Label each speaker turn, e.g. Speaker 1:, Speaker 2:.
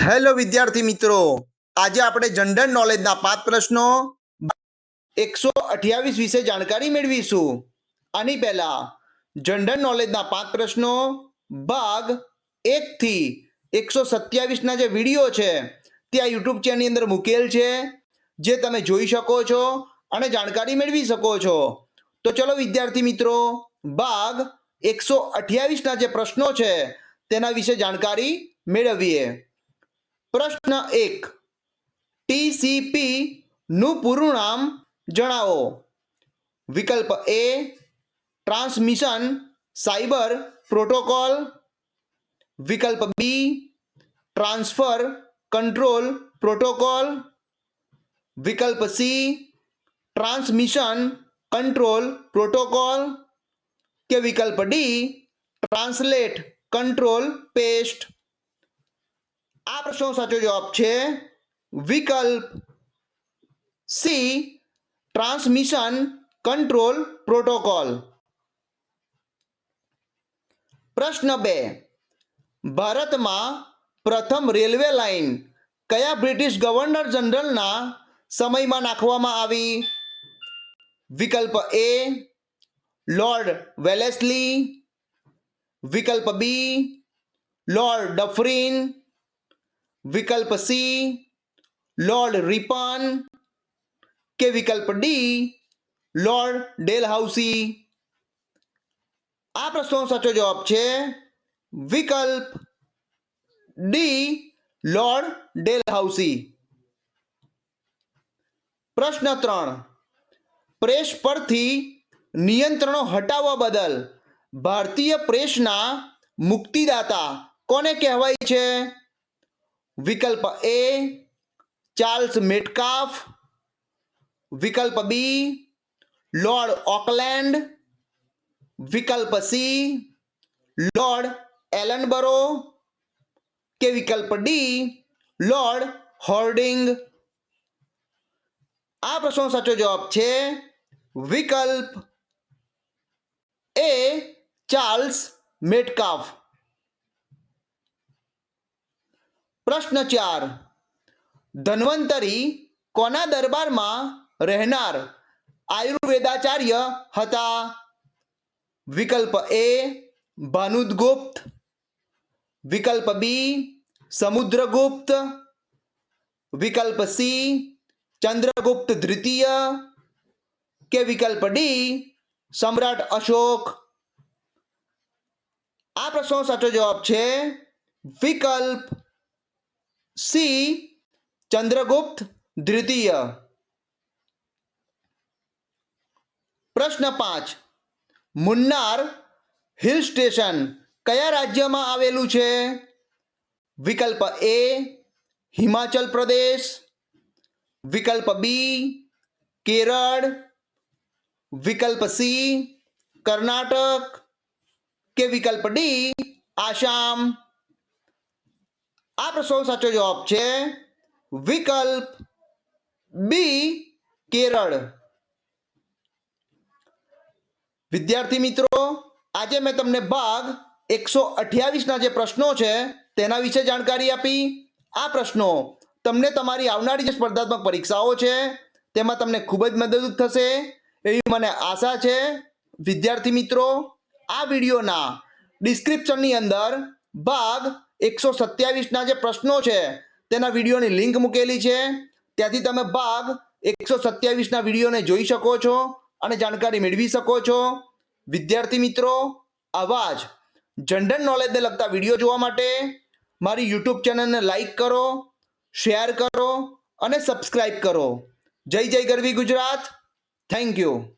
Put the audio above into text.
Speaker 1: Hello વિદ્યાર્થી મિત્રો. આજે આપણે જનરલ નોલેજના પાંચ પ્રશ્નો, એકસો અઠ્યાવીસ વિશે જાણકારી મેળવીશું. આની પહેલા, જનરલ નોલેજના પાંચ પ્રશ્નો, ભાગ એકથી એકસો સત્યાવીસના જે વીડિયો છે, તે આ યુટ્યુબ ચેનલની અંદર મૂકેલ છે, જે તમે જોઈ શકો છો અને જાણકારી મેળવી શકો છો. તો ચલો વિદ્યાર્થી મિત્રો, ભાગ એકસો અઠ્યાવીસના જે પ્રશ્નો છે, તેના વિશે જાણકારી મેળવીએ. પ્રશ્ન એક ટીસીપી નું પૂરું નામ જણાવો વિકલ્પ એ ટ્રાન્સમિશન સાયબર પ્રોટોકોલ વિકલ્પ બી ટ્રાન્સફર કંટ્રોલ પ્રોટોકોલ વિકલ્પ સી ટ્રાન્સમિશન કંટ્રોલ પ્રોટોકોલ કે વિકલ્પ ડી ટ્રાન્સલેટ કંટ્રોલ પેસ્ટ આ પ્રશ્નો સાચો જવાબ છે વિકલ્પ સી ટ્રાન્સમિશન કંટ્રોલ પ્રોટોકોલ પ્રશ્ન બે ભારતમાં પ્રથમ રેલવે લાઇન કયા બ્રિટિશ ગવર્નર જનરલના સમયમાં નાખવામાં આવી વિકલ્પ એ લોર્ડ વેલેસ્લી વિકલ્પ બી લોર્ડ ડફરીન વિકલ્પ સી લોર્ડ રિપન કે વિકલ્પ ડી લોર્ડ ડેલહાઉસી આ પ્રશ્નનો સાચો જવાબ છે વિકલ્પ ડી લોર્ડ ડેલહાઉસી પ્રશ્ન ત્રણ, પ્રેસ પરથી નિયંત્રણો હટાવવા બદલ ભારતીય પ્રેસના મુક્તિદાતા કોને કહેવાય છે? વિકલ્પ એ ચાર્લ્સ મેટકાફ વિકલ્પ બી લોર્ડ ઓકલેન્ડ વિકલ્પ સી લોર્ડ એલનબરો કે વિકલ્પ ડી લોર્ડ હોર્ડિંગ આ પ્રશ્નનો સાચો જવાબ છે વિકલ્પ એ ચાર્લ્સ મેટકાફ પ્રશ્ન ચાર. ધન્વંતરી કોના દરબારમાં રહેનાર આયુર્વેદાચાર્ય હતા? વિકલ્પ એ, ભાનુદગુપ્ત. વિકલ્પ બી, સમુદ્રગુપ્ત. વિકલ્પ સી, ચંદ્રગુપ્ત દ્વિતીય. કે વિકલ્પ ડી, સમ્રાટ અશોક. આ પ્રશ્નનો સાચો જવાબ છે વિકલ્પ સી ચંદ્રગુપ્ત દ્વિતીય પ્રશ્ન પાંચ મુન્નાર હિલ સ્ટેશન કયા રાજ્યમાં આવેલું છે વિકલ્પ એ હિમાચલ પ્રદેશ વિકલ્પ બી કેરળ વિકલ્પ સી કર્ણાટક કે વિકલ્પ ડી આસામ આ પ્રશ્નનો સાચો જવાબ છે વિકલ્પ બી કેરળ. વિદ્યાર્થી મિત્રો, આજે મેં તમને ભાગ એકસો અઠ્યાવીસના જે પ્રશ્નો છે, તેના વિશે જાણકારી આપી. આ પ્રશ્નો તમને તમારી આવનારી જે સ્પર્ધાત્મક પરીક્ષાઓ છે, તેમાં તમને ખૂબ જ મદદરૂપ થશે એવી મને આશા છે. વિદ્યાર્થી મિત્રો, આ વિડીયોના ડિસ્ક્રિપ્શનની અંદર ભાગ એકસો સત્યાવીસના જે પ્રશ્નો છે, તેના વિડીયોની લિંક મૂકેલી છે. ત્યાંથી તમે ભાગ એકસો સત્યાવીસના વિડીયોને જોઈ શકો છો અને જાણકારી મેળવી શકો છો. વિદ્યાર્થી મિત્રો, આવા જ જનરલ નોલેજને લગતા વીડિયો જોવા માટે મારી યુટ્યુબ ચેનલને લાઈક કરો, શેર કરો અને સબસ્ક્રાઈબ કરો. જય જય ગરવી ગુજરાત. Thank you.